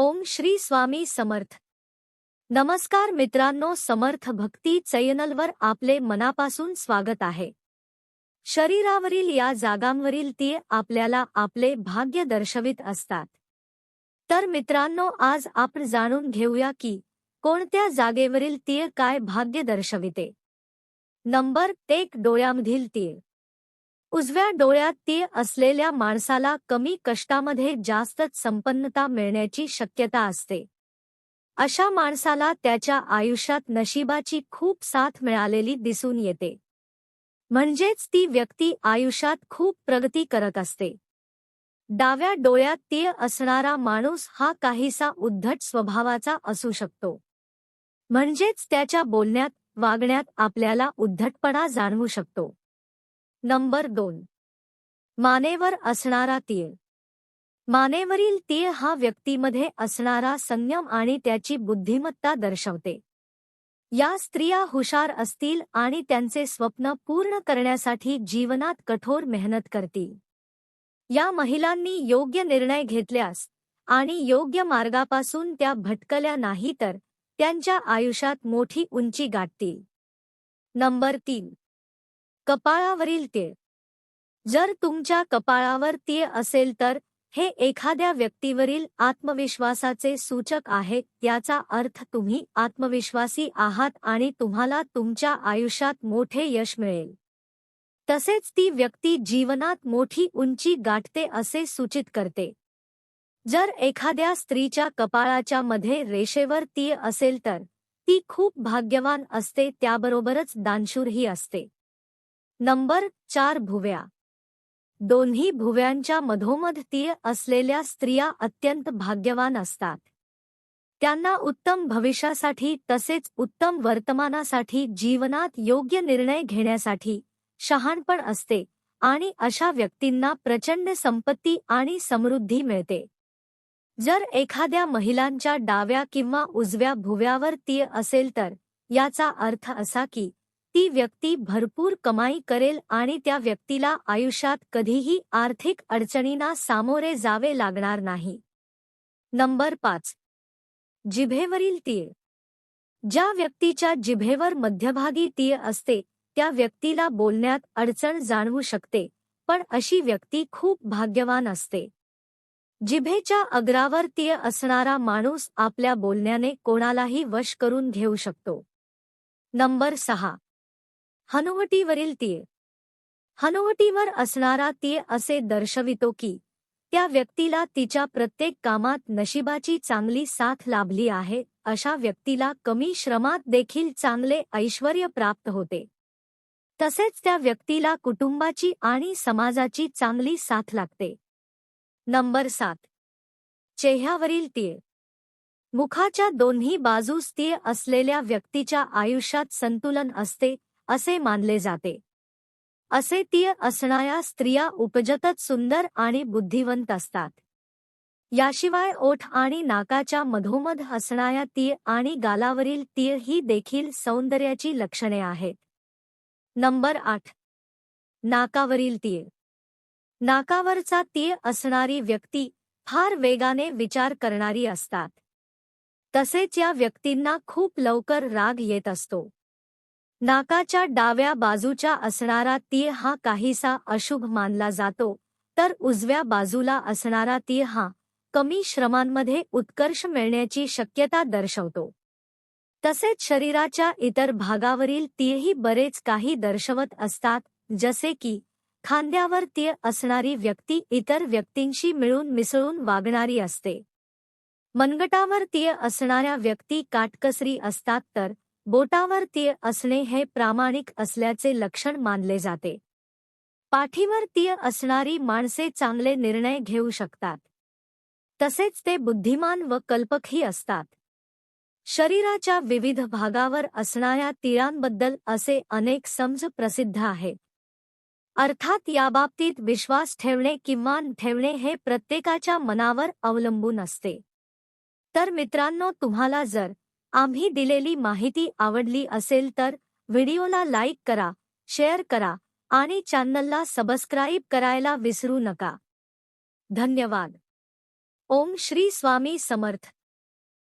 ओम श्री स्वामी समर्थ. नमस्कार मित्रांनो, समर्थ भक्ती चॅनलवर आपले मनापासून स्वागत आहे. शरीरावरील या जागांवरील तीळ आपल्याला आपले भाग्य दर्शवित असतात. तर मित्रांनो, आज आपण जाणून घेऊया की कोणत्या जागेवरील तीळ काय भाग्य दर्शविते. नंबर एक डोळ्यामधील तीळ. उजव्या डोळ्यात तीळ असलेल्या माणसाला कमी कष्टामध्ये जास्तच संपन्नता मिळण्याची शक्यता असते. अशा माणसाला त्याच्या आयुष्यात नशिबाची खूप साथ मिळालेली दिसून येते. म्हणजेच ती व्यक्ती आयुष्यात खूप प्रगती करत असते. डाव्या डोळ्यात तीळ असणारा माणूस हा काहीसा उद्धट स्वभावाचा असू शकतो. म्हणजेच त्याच्या बोलण्यात वागण्यात आपल्याला उद्धटपणा जाणवू शकतो. नंबर दोन. मानेवर असणारा तीळ. मानेवरील तीळ हा व्यक्तीमध्ये असणारा संयम आणि त्याची बुद्धिमत्ता दर्शवते. या स्त्रिया हुशार असतील आणि त्यांचे स्वप्न पूर्ण करण्यासाठी जीवनात कठोर मेहनत करतील. या महिलांनी योग्य निर्णय घेतल्यास आणि योग्य मार्गापासून त्या भटकल्या नाही तर त्यांच्या आयुष्यात मोठी उंची गाठतील. नंबर तीन. कपाळावरील तीळ. जर तुमच्या कपाळावर तीळ असेल तर हे एखाद्या व्यक्तीवरील आत्मविश्वासाचे सूचक आहे याचा अर्थ तुम्ही आत्मविश्वासी आहात आणि तुम्हाला तुमच्या आयुष्यात मोठे यश मिळेल. तसेच ती व्यक्ती जीवनात मोठी उंची गाठते असे सूचित करते. जर एखाद्या स्त्रीच्या कपाळाच्या मध्ये रेषेवर तीळ असेल तर ती खूप भाग्यवान असते त्याबरोबरच दानशूरही असते. नंबर चार भुव्या. दोन्ही भुव्यांच्या मधोमध तीळ असलेल्या स्त्रिया अत्यंत भाग्यवान असतात. त्यांना उत्तम भविष्यासाठी तसेच उत्तम वर्तमानासाठी जीवनात योग्य निर्णय घेण्यासाठी शहाणपण असते आणि अशा व्यक्तींना प्रचंड संपत्ती आणि समृद्धी मिळते. जर एखाद्या महिलांच्या डाव्या किंवा उजव्या भुव्यावर तीळ असेल तर याचा अर्थ असा की ती व्यक्ती भरपूर कमाई करेल आणि त्या व्यक्तीला आयुष्यात कधीही आर्थिक अडचणींना सामोरे जावे लागणार नाही. नंबर पाच. जिभेवरील तीळ. ज्या व्यक्तीच्या जिभेवर मध्यभागी तीळ असते त्या व्यक्तीला बोलण्यात अडचण जाणवू शकते पण अशी व्यक्ती खूप भाग्यवान असते. जिभेच्या अग्रावर तीळ असणारा माणूस आपल्या बोलण्याने कोणालाही वश करून घेऊ शकतो. नंबर सहा. हनुवटीवरील तीळ हनुवटीवर असणारा तीळ असे दर्शवितो की त्या व्यक्तीला तिच्या प्रत्येक कामात नशिबाची चांगली साथ लाभली आहे अशा व्यक्तीला कमी श्रमात देखील चांगले ऐश्वर प्राप्त होते. तसेच त्या व्यक्तीला कुटुंबाची आणि समाजाची चांगली साथ लागते. नंबर सात. चेह्यावरील तीळ मुखाच्या दोन्ही बाजूस तीळ असलेल्या व्यक्तीच्या आयुष्यात संतुलन असते असे मानले जाते. असे तीळ असणाऱ्या स्त्रिया उपजतच सुंदर आणि बुद्धिवंत असतात. याशिवाय ओठ आणि नाकाच्या मधोमध असणाऱ्या तीळ आणि गालावरील तीळ ही देखील सौंदर्याची लक्षणे आहेत. नंबर आठ. नाकावरील तीळ. नाकावरचा तीळ असणारी व्यक्ती फार वेगाने विचार करणारी असतात. तसेच या व्यक्तींना खूप लवकर राग येत असतो. नाकाच्या डाव्या बाजूच्या असणारा तीळ हा काहीसा अशुभ मानला जातो. तर उजव्या बाजूला असणारा तीळ हा कमी श्रमांमध्ये उत्कर्ष मिळण्याची शक्यता दर्शवतो. तसेच शरीराच्या इतर भागावरील तीळही बरेच काही दर्शवत असतात जसे की खांद्यावर तीळ असणारी व्यक्ती इतर व्यक्तींशी मिळून मिसळून वागणारी असते. मनगटावर तीळ असणाऱ्या व्यक्ती काटकसरी असतात तर बोटावर तीळ असणे हे प्रामाणिक असल्याचे लक्षण मानले जाते. पाठीवर तीळ असणारी माणसे चांगले निर्णय घेऊ शकतात. तसेच ते बुद्धिमान व कल्पकही असतात. शरीराच्या विविध भागावर असणाऱ्या तीळांबद्दल असे अनेक समज प्रसिद्ध आहेत अर्थात याबाबतीत विश्वास ठेवणे किंवा ठेवणे हे प्रत्येकाच्या मनावर अवलंबून असते. तर मित्रांनो तुम्हाला जर आम्ही दिलेली माहिती आवडली असेल तर व्हिडिओला लाईक करा शेअर करा आणि चॅनलला सबस्क्राईब करायला विसरू नका. धन्यवाद. ओम श्री स्वामी समर्थ.